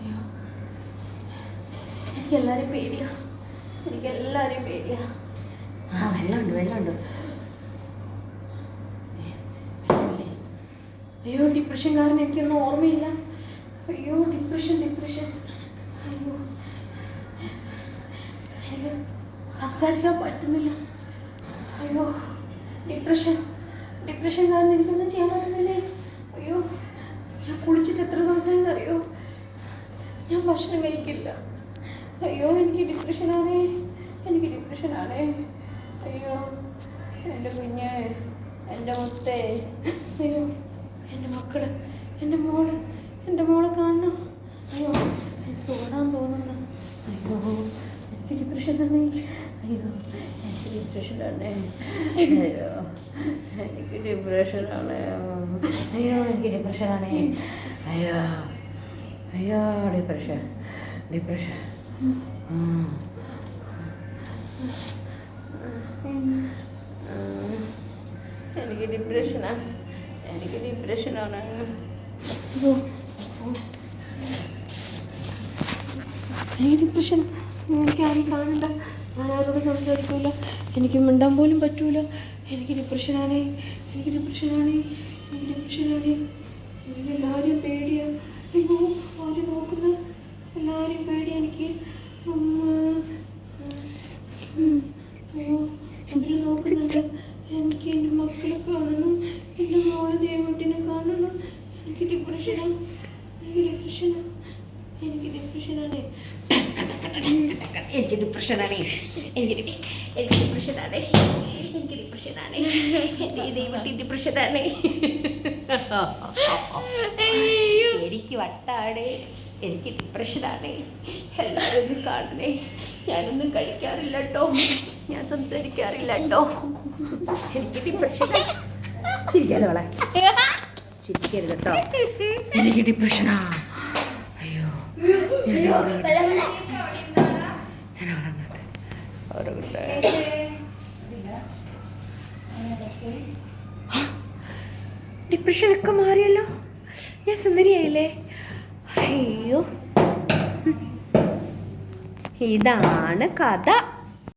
അയ്യോ. എനിക്കെല്ലാവരും പേടിയാ. എനിക്കെല്ലാവരും പേടിയാ. ആ വെള്ളമുണ്ട് വെള്ളമുണ്ട്. അയ്യോ ഡിപ്രഷൻ കാരണം എനിക്കൊന്നും ഓർമ്മയില്ല. അയ്യോ ഡിപ്രഷൻ ഡിപ്രഷൻ അയ്യോ. എനിക്ക് സംസാരിക്കാൻ പറ്റുന്നില്ല. അയ്യോ ഡിപ്രഷൻ ഡിപ്രഷൻ കാരണം എനിക്കൊന്നും ചെയ്യാൻ പറ്റുന്നില്ലേ അയ്യോ ഞാൻ കുളിച്ചിട്ട് എത്ര ദിവസമായി അറിയോ ഞാൻ ഭക്ഷണം കഴിക്കില്ല. അയ്യോ എനിക്ക് ഡിപ്രഷനാണേ എനിക്ക് ഡിപ്രഷനാണേ അയ്യോ എന്റെ കുഞ്ഞ് എന്റെ മുത്തേ. അയ്യോ എന്റെ മക്കൾ എന്റെ മോൾ എന്റെ മോളെ കാണണം. അയ്യോ എനിക്ക് ഓടാൻ തോന്നുന്നു. അയ്യോ എനിക്ക് ഡിപ്രഷനാണേ അയ്യോ എനിക്ക് ഡിപ്രഷനാണേ അയ്യോ എനിക്ക് ഡിപ്രഷനാണ് അയ്യോ എനിക്ക് ഡിപ്രഷനാണേ അയ്യോ. അയ്യോ ഡിപ്രഷൻ ഡിപ്രഷൻ. എനിക്ക് ഡിപ്രഷനാണ് എനിക്ക് ഡിപ്രഷനാണ് എനിക്ക് ഡിപ്രഷൻ എനിക്ക് ആരും കാണണ്ട. ഞാൻ ആരോടും സംസാരിക്കൂല. എനിക്ക് മിണ്ടാൻ പോലും പറ്റൂല. എനിക്ക് ഡിപ്രഷനാണേ എനിക്ക് ഡിപ്രഷനാണേ എനിക്ക് ഡിപ്രഷനാണേ എനിക്ക് എല്ലാവരും പേടിയാ. അയ്യോ ആര് നോക്കുന്നു? എല്ലാവരും പേടി എനിക്ക്. അയ്യോ അവർ നോക്കുന്നുണ്ട്. എനിക്ക് എന്റെ മക്കളെ കാണണം. എന്റെ മോളെ ദേവട്ടിനെ കാണണം. എനിക്ക് ഡിപ്രഷനാ എനിക്ക് ഡിപ്രഷനാ എനിക്ക് ഡിപ്രഷനാണ് എനിക്ക് ഡിപ്രഷനാണ് എനിക്ക് എനിക്ക് ഡിപ്രഷനാണ് എനിക്ക് ഡിപ്രഷനാണ് എന്റെ ദൈവത്തിൽ ഡിപ്രഷനാണ് എനിക്ക് വട്ടാണ് എനിക്ക് ഡിപ്രഷനാണ് എല്ലാവരും ഒന്നും കാണണേ. ഞാനൊന്നും കഴിക്കാറില്ല കേട്ടോ ഞാൻ സംസാരിക്കാറില്ല കേട്ടോ എനിക്ക് ഡിപ്രഷനാ ചിരിക്കാലോ അവളെ. ചിരിക്കരുത് കേട്ടോ എനിക്ക് ഡിപ്രഷനാ അയ്യോ. ഞാൻ ഉറങ്ങട്ടെ. ഞാൻ ഉറങ്ങട്ടെ ഉറങ്ങട്ടെ ഡിപ്രഷനൊക്കെ മാറിയല്ലോ? ഞാൻ സുന്ദരിയായില്ലേ? അയ്യോ. ഇതാണ് കഥ.